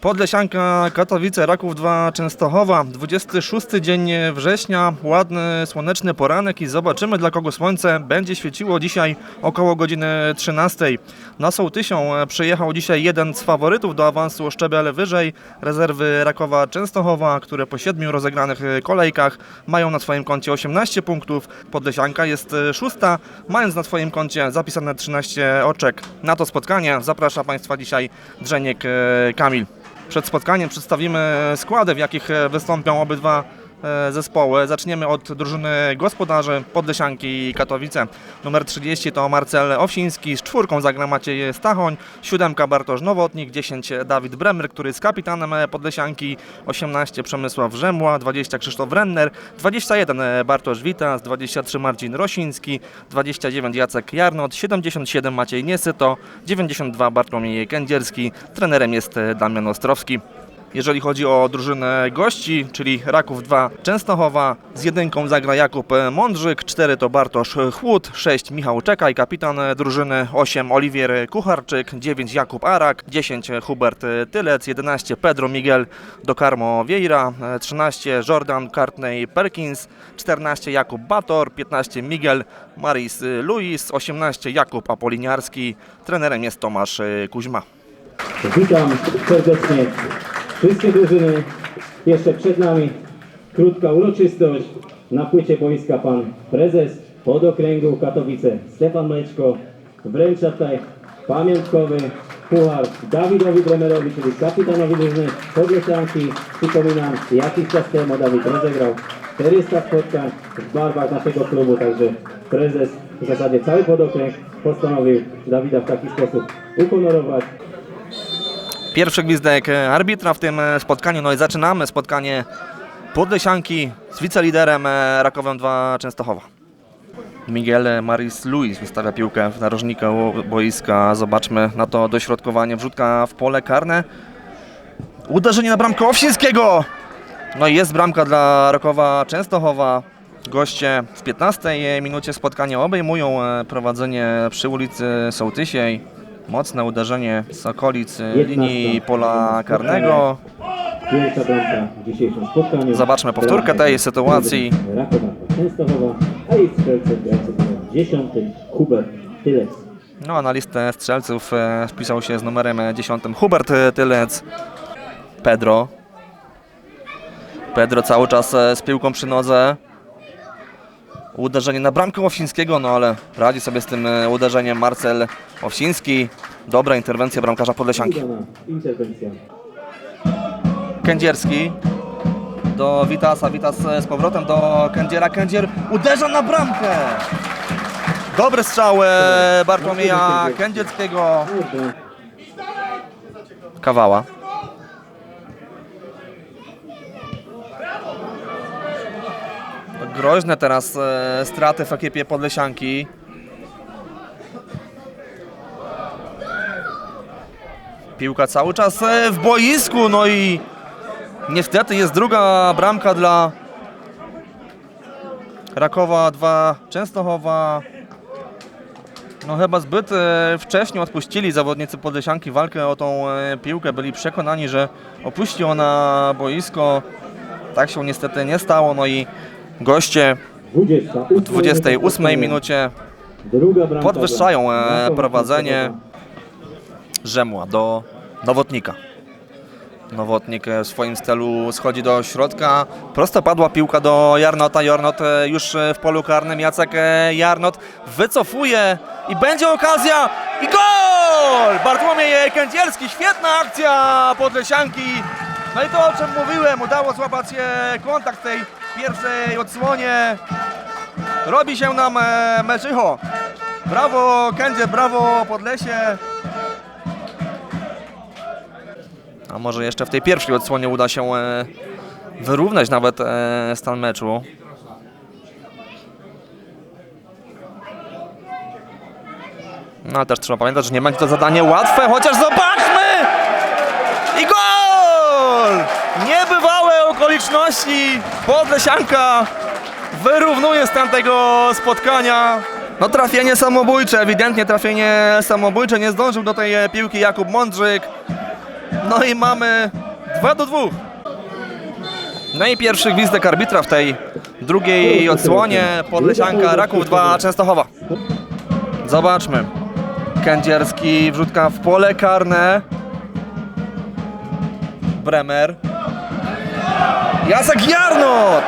Podlesianka Katowice, Raków 2 Częstochowa. 26 dzień września, ładny, słoneczny poranek i zobaczymy dla kogo słońce będzie świeciło dzisiaj około godziny 13. Na Sołtysią przyjechał dzisiaj jeden z faworytów do awansu o szczebel wyżej, rezerwy Rakowa Częstochowa, które po siedmiu rozegranych kolejkach mają na swoim koncie 18 punktów. Podlesianka jest szósta, mając na swoim koncie zapisane 13 oczek. Na to spotkanie zaprasza Państwa dzisiaj Drzeniek e, Kamil. Przed spotkaniem przedstawimy składy, w jakich e, wystąpią obydwa zespoły. Zaczniemy od drużyny gospodarzy Podlesianki i Katowice. Numer 30 to Marcel Owsiński, z czwórką zagra Maciej Stachoń, siódemka Bartosz Nowotnik, 10 Dawid Bremer, który jest kapitanem e, Podlesianki, 18 Przemysław Rzemła, 20 Krzysztof Renner, 21 Bartosz Witas, 23 Marcin Rosiński, 29 Jacek Jarnot, 77 Maciej Niesyto, 92 Bartłomiej Kędzierski, trenerem jest e, Damian Ostrowski. Jeżeli chodzi o drużynę gości, czyli Raków 2 Częstochowa, z jedynką zagra Jakub Mądrzyk, 4 to Bartosz Chłód, 6 Michał Czekaj, kapitan drużyny, 8 Oliwier Kucharczyk, 9 Jakub Arak, 10 Hubert Tylec, 11 Pedro Miguel do Carmo Vieira, 13 Jordan Cartney Perkins, 14 Jakub Bator, 15 Miguel Maris Luis, 18 Jakub Apoliniarski, trenerem jest Tomasz Kuźma. Witam serdecznie wszystkie drużyny. Jeszcze przed nami krótka uroczystość. Na płycie boiska pan prezes podokręgu Katowice Stefan Mleczko wręcza tutaj pamiątkowy puchar Dawidowi Bremerowi, czyli kapitanowi drużyny Podlesianki. Przypominam, jakiś czas temu Dawid rozegrał 400 spotkań w barwach naszego klubu, także prezes, w zasadzie cały podokręg postanowił Dawida w taki sposób uhonorować. Pierwszy gwizdek e, arbitra w tym e, spotkaniu. No i zaczynamy spotkanie Podlesianki z wiceliderem e, Rakowem 2 Częstochowa. Miguel Maris Luis wystawia piłkę w narożniku boiska. Zobaczmy na to dośrodkowanie. Wrzutka w pole karne. Uderzenie na bramkę Owsińskiego. No i jest bramka dla Rakowa Częstochowa. Goście w 15 minucie spotkania obejmują prowadzenie przy ulicy Sołtysiej. Mocne uderzenie z okolic linii pola karnego. Zobaczmy powtórkę tej sytuacji. Częstochowa, a jej strzelcem grający numer 10 Hubert Tylec. No, na listę strzelców e, wpisał się z numerem 10 Hubert Tylec. Pedro. Pedro cały czas e, z piłką przy nodze. Uderzenie na bramkę Owsińskiego, no ale radzi sobie z tym e, uderzeniem Marcel Owsiński. Dobra interwencja bramkarza Podlesianki. Kędzierski do Witasa, Witas z powrotem do Kędziera, Kędzier uderza na bramkę! Dobry strzał e, Bartłomieja Kędzierskiego. Kawała. Groźne teraz e, straty w ekipie Podlesianki. Piłka cały czas e, w boisku, no i niestety jest druga bramka dla Rakowa 2 Częstochowa. No chyba zbyt e, wcześnie odpuścili zawodnicy Podlesianki walkę o tą e, piłkę. Byli przekonani, że opuści ona boisko. Tak się niestety nie stało. No i goście 28 w 28 minucie podwyższają e, prowadzenie. Rzemła do Nowotnika. Nowotnik e, w swoim stylu schodzi do środka. Prosto padła piłka do Jarnota. Jarnot e, już w polu karnym. Jacek Jarnot wycofuje i będzie okazja i gol! Bartłomiej Kędzierski. Świetna akcja Podlesianki. No i to o czym mówiłem. Udało złapać kontakt tej pierwszej odsłonie. Robi się nam e, meczycho. Brawo Kędzie, brawo Podlesie. A może jeszcze w tej pierwszej odsłonie uda się e, wyrównać nawet e, stan meczu. No ale też trzeba pamiętać, że nie będzie to zadanie łatwe, chociaż zobaczmy! I gol! Niebywałe okoliczności. Podlesianka wyrównuje stan tego spotkania. No trafienie samobójcze, ewidentnie trafienie samobójcze. Nie zdążył do tej e, piłki Jakub Mądrzyk. No i mamy 2 do 2. No i pierwszy gwizdek arbitra w tej drugiej odsłonie. Podlesianka Raków 2 Częstochowa. Zobaczmy. Kędzierski wrzutka w pole karne. Bremer. Jacek Jarnot!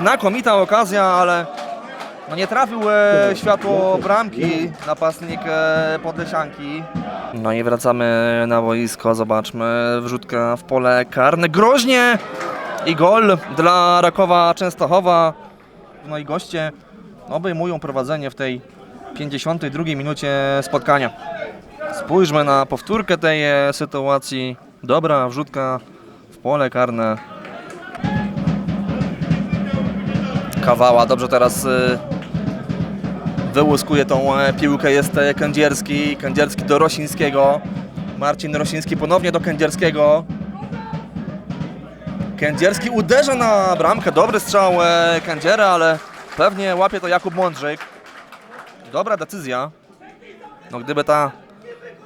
Znakomita okazja, ale no nie trafił e, światło bramki napastnik e, Podlesianki. No i wracamy na boisko, zobaczmy, wrzutka w pole karne, groźnie i gol dla Rakowa Częstochowa. No i goście obejmują prowadzenie w tej 52 minucie spotkania. Spójrzmy na powtórkę tej e, sytuacji. Dobra wrzutka w pole karne. Kawała dobrze teraz y, wyłuskuje tą e, piłkę. Jest e, Kędzierski. Kędzierski do Rosińskiego. Marcin Rosiński ponownie do Kędzierskiego. Kędzierski uderza na bramkę. Dobry strzał e, Kędziera, ale pewnie łapie to Jakub Mądrzyk. Dobra decyzja. No gdyby ta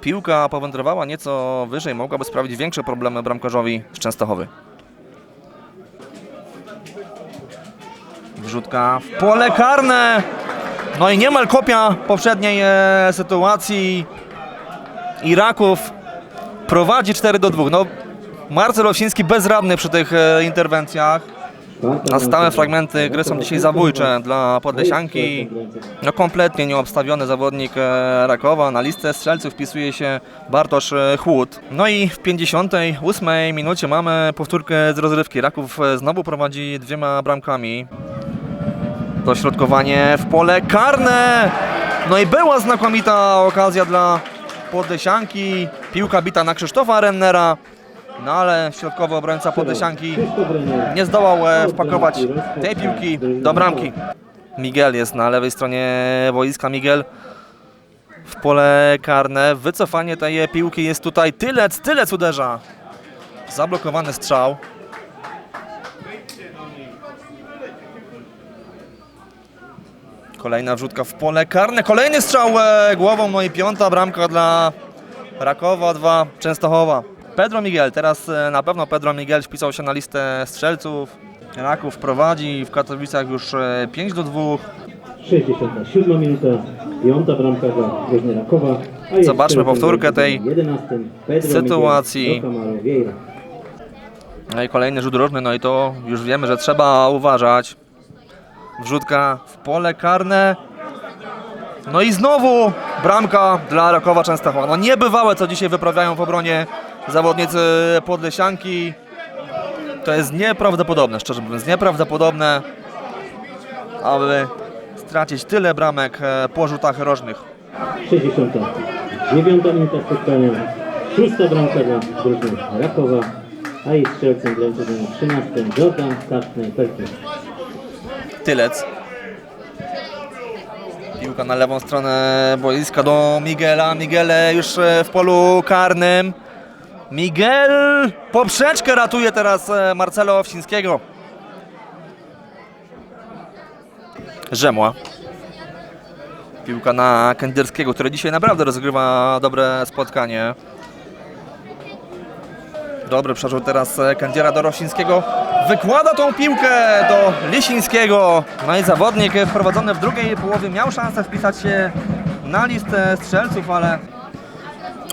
piłka powędrowała nieco wyżej, mogłaby sprawić większe problemy bramkarzowi z Częstochowy. Wrzutka w pole karne. No i niemal kopia poprzedniej e, sytuacji. Iraków prowadzi 4 do 2. No, Marcel Owsiński bezradny przy tych e, interwencjach. A stałe fragmenty gry są dzisiaj zabójcze dla Podlesianki. No kompletnie nieobstawiony zawodnik e, Rakowa. Na listę strzelców wpisuje się Bartosz e, Chłód. No i w 58 minucie mamy powtórkę z rozrywki. Raków e, znowu prowadzi dwiema bramkami. Dośrodkowanie w pole karne. No i była znakomita okazja dla Podlesianki. Piłka bita na Krzysztofa Rennera. No ale środkowy obrońca Brenner. nie zdołał e, wpakować tej piłki do bramki. Miguel jest na lewej stronie boiska. Miguel w pole karne. Wycofanie tej piłki jest tutaj. Tylec, Tylec uderza. Zablokowany strzał. Kolejna wrzutka w pole karne. Kolejny strzał e, głową. No i piąta bramka dla Rakowa 2 Częstochowa. Pedro Miguel, teraz e, na pewno Pedro Miguel wpisał się na listę strzelców. Raków prowadzi w Katowicach już e, 5 do 2. 67 minuta, piąta bramka dla drużyny Rakowa. Zobaczmy powtórkę tej 11 Pedro sytuacji. No i kolejny rzut rożny, no i to już wiemy, że trzeba uważać. Wrzutka w pole karne. No i znowu bramka dla Rakowa Częstochowa. No niebywałe, co dzisiaj wyprawiają w obronie zawodnicy Podlesianki. To jest nieprawdopodobne, szczerze mówiąc, nieprawdopodobne, aby stracić tyle bramek e, po rzutach rożnych. 69 minuta spotkania, szósta bramka dla drużyny Rakowa, a jest strzelcem dla drużyny 13 Jordan Kartner-Pelkier. Tylec. Piłka na lewą stronę boiska do Miguela. Miguel już e, w polu karnym. Miguel poprzeczkę ratuje teraz e, Marcelo Owsińskiego. Rzemła. Piłka na Kędzierskiego, który dzisiaj naprawdę rozgrywa dobre spotkanie. Dobry przerzut teraz e, Kędziera do Rosińskiego. Wykłada tą piłkę do Lisińskiego. No i zawodnik wprowadzony w drugiej połowie miał szansę wpisać się na listę strzelców, ale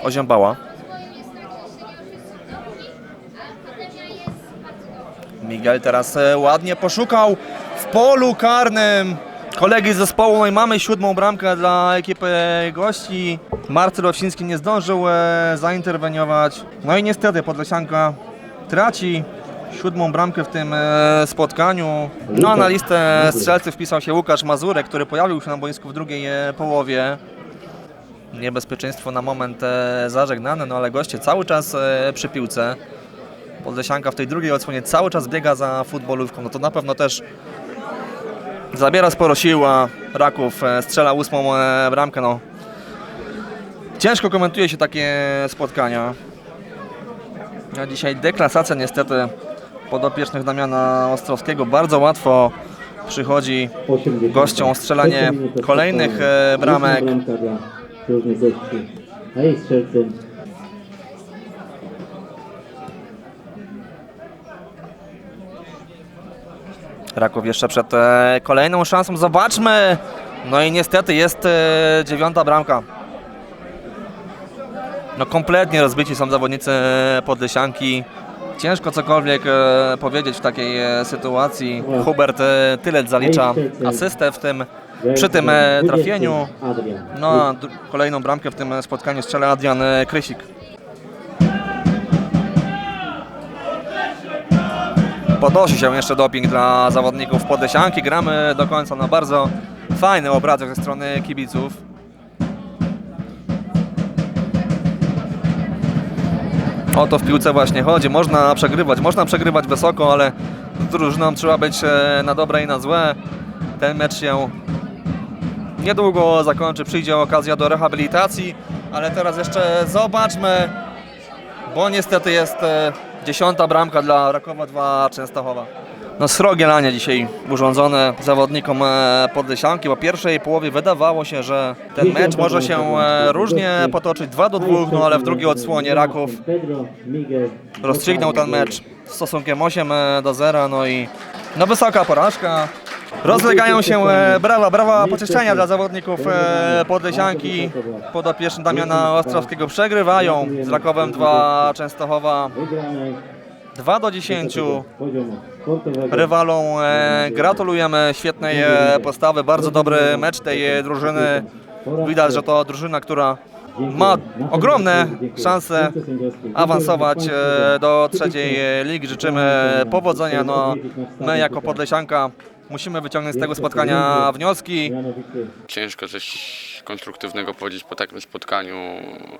oziębała. Miguel teraz e, ładnie poszukał w polu karnym kolegi z zespołu. No i mamy siódmą bramkę dla ekipy gości. Marcel Owsiński nie zdążył e, zainterweniować. No i niestety Podlesianka traci siódmą bramkę w tym e, spotkaniu. No a na listę strzelców wpisał się Łukasz Mazurek, który pojawił się na boisku w drugiej połowie. Niebezpieczeństwo na moment zażegnane, no ale goście cały czas przy piłce. Podlesianka w tej drugiej odsłonie cały czas biega za futbolówką, no to na pewno też zabiera sporo sił, a Raków e, strzela ósmą e, bramkę, no. Ciężko komentuje się takie spotkania. A dzisiaj deklasacja niestety podopiecznych Damiana Ostrowskiego bardzo łatwo przychodzi 80. gościom strzelanie kolejnych, e, bramek. A jest strzelcem Raków jeszcze przed e, kolejną szansą. Zobaczmy. No i niestety jest e, dziewiąta bramka. No kompletnie rozbici są zawodnicy Podlesianki. Ciężko cokolwiek e, powiedzieć w takiej e, sytuacji. Hubert e, Tylet zalicza asystę w tym, przy tym e, trafieniu. No a kolejną bramkę w tym spotkaniu strzela Adrian e, Krysik. Podnosi się jeszcze doping dla zawodników Podlesianki. Gramy do końca na bardzo fajny obrazek ze strony kibiców. O to w piłce właśnie chodzi. Można przegrywać, można przegrywać wysoko, ale z drużyną trzeba być e, na dobre i na złe. Ten mecz się niedługo zakończy, przyjdzie okazja do rehabilitacji, ale teraz jeszcze zobaczmy, bo niestety jest e, dziesiąta bramka dla Rakowa 2 Częstochowa. No srogie lanie dzisiaj urządzone zawodnikom e, Podlesianki. Po pierwszej połowie wydawało się, że ten mecz może się e, różnie potoczyć 2 do 2, no ale w drugiej odsłonie Raków rozstrzygnął ten mecz stosunkiem 8 do 0, no i no wysoka porażka. Rozlegają się e, brawa, brawa pocieszenia dla zawodników e, Podlesianki. Podopieczni Damiana Ostrowskiego przegrywają z Rakowem 2 Częstochowa Wygranej 2 do 10. poziomu sportowego. Rywalom e, gratulujemy świetnej e, postawy, bardzo dobry mecz tej e, drużyny. Widać, że to drużyna, która ma ogromne szanse awansować e, do trzeciej e, ligi. Życzymy powodzenia. No, my jako Podlesianka musimy wyciągnąć z tego spotkania wnioski. Ciężko coś konstruktywnego powiedzieć po takim spotkaniu.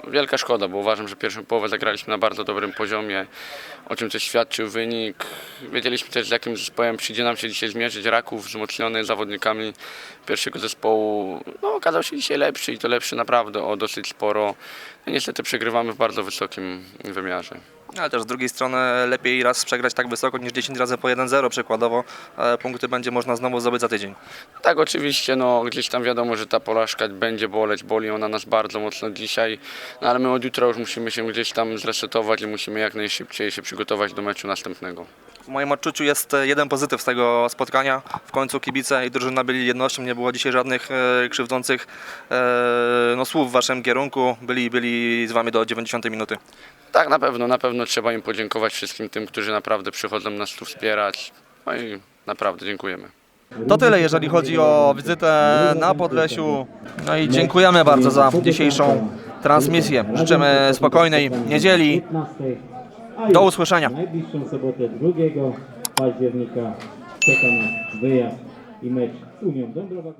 Wielka szkoda, bo uważam, że pierwszą połowę zagraliśmy na bardzo dobrym poziomie, o czym też świadczył wynik. Wiedzieliśmy też, z jakim zespołem przyjdzie nam się dzisiaj zmierzyć. Raków wzmocniony zawodnikami pierwszego zespołu no, okazał się dzisiaj lepszy i to lepszy naprawdę o dosyć sporo. No, niestety przegrywamy w bardzo wysokim wymiarze. Ale też z drugiej strony lepiej raz przegrać tak wysoko niż 10 razy po 1-0 przykładowo. E, Punkty będzie można znowu zdobyć za tydzień. Tak, oczywiście, no gdzieś tam wiadomo, że ta porażka będzie boleć, boli ona nas bardzo mocno dzisiaj, no ale my od jutra już musimy się gdzieś tam zresetować i musimy jak najszybciej się przygotować do meczu następnego. W moim odczuciu jest e, jeden pozytyw z tego spotkania. W końcu kibice i drużyna byli jednością, nie było dzisiaj żadnych e, krzywdzących e, no, słów w waszym kierunku. Byli, byli z wami do 90 minuty. Tak, na pewno, na pewno trzeba im podziękować wszystkim tym, którzy naprawdę przychodzą nas tu wspierać. No i naprawdę dziękujemy. To tyle, jeżeli chodzi o wizytę na Podlesiu. No i dziękujemy bardzo za dzisiejszą transmisję. Życzymy spokojnej niedzieli. 15. Do usłyszenia. Najbliższą sobotę 2 października czeka nas wyjazd i mecz z Unią Dąbrowa.